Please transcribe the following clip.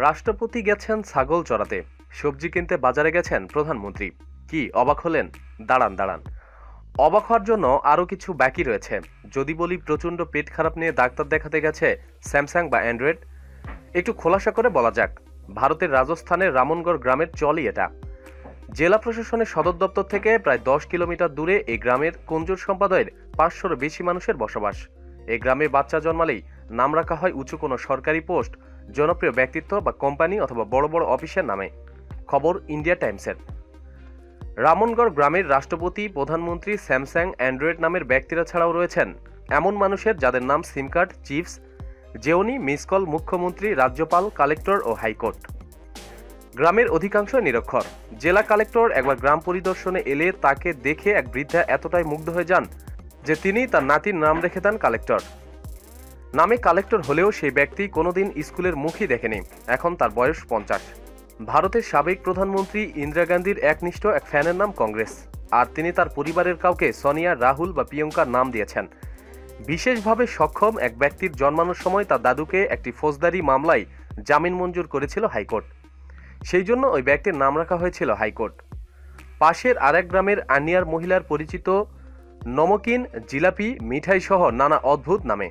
রাষ্ট্রপতি গেছেন ছাগল চড়াতে। সবজি কিনতে বাজারে গেছেন প্রধানমন্ত্রী। কি, অবাক হলেন? দাঁড়ান দাঁড়ান। অবাক হওয়ার জন্য আরও কিছু বাকি রয়েছে। যদি বলি প্রচণ্ড পেট খারাপ নিয়ে ডাক্তার দেখাতে গেছে স্যামসাং বা অ্যান্ড্রয়েড, একটু খোলাসা করে বলা যাক। ভারতের রাজস্থানের রামনগড় গ্রামের চলই এটা। জেলা প্রশাসনের সদর দপ্তর থেকে প্রায় দশ কিলোমিটার দূরে এই গ্রামের কুঞ্জুর সম্পাদয়ের পাঁচশোর বেশি মানুষের বসবাস। এই গ্রামে বাচ্চা জন্মালেই নাম রাখা হয় উঁচু কোনো সরকারি পোস্ট জনপ্রিয় ব্যক্তিত্ব বা কোম্পানি অথবা বড় বড় অফিসের নামে। খবর ইন্ডিয়া টাইমসের। রামনগড় গ্রামের রাষ্ট্রপতি, প্রধানমন্ত্রী স্যামসাং অ্যান্ড্রয়েড নামের ব্যক্তিরা ছাড়াও রয়েছেন। এমন মানুষের যাদের নাম SIM card, chips, Gionee missed call মুখ্যমন্ত্রী, রাজ্যপাল, কালেক্টর ও হাইকোর্ট। গ্রামের অধিকাংশ নিরক্ষর। জেলা কালেক্টর একবার গ্রাম পরিদর্শনে এলে তাকে দেখে এক বৃদ্ধা এতটাই মুগ্ধ হয়ে যান যে তিনি তার নাতির নাম রেখে দেন কালেক্টর। নামে কালেক্টর হলেও সেই ব্যক্তি কোনোদিন স্কুলের মুখই দেখেনি। এখন তার বয়স পঞ্চাশ। ভারতের সাবেক প্রধানমন্ত্রী ইন্দিরা গান্ধীর একনিষ্ঠ এক ফ্যানের নাম কংগ্রেস। আর তিনি তার পরিবারের কাউকে সোনিয়া, রাহুল বা প্রিয়ঙ্কার নাম দিয়েছেন। বিশেষভাবে সক্ষম এক ব্যক্তির জন্মানোর সময় তার দাদুকে একটি ফৌজদারি মামলায় জামিন মঞ্জুর করেছিল হাইকোর্ট। সেই জন্য ওই ব্যক্তির নাম রাখা হয়েছিল হাইকোর্ট। পাশের আরেক গ্রামের আনিয়ার মহিলার পরিচিত নমকিন, জিলাপি, মিঠাই সহ নানা অদ্ভুত নামে।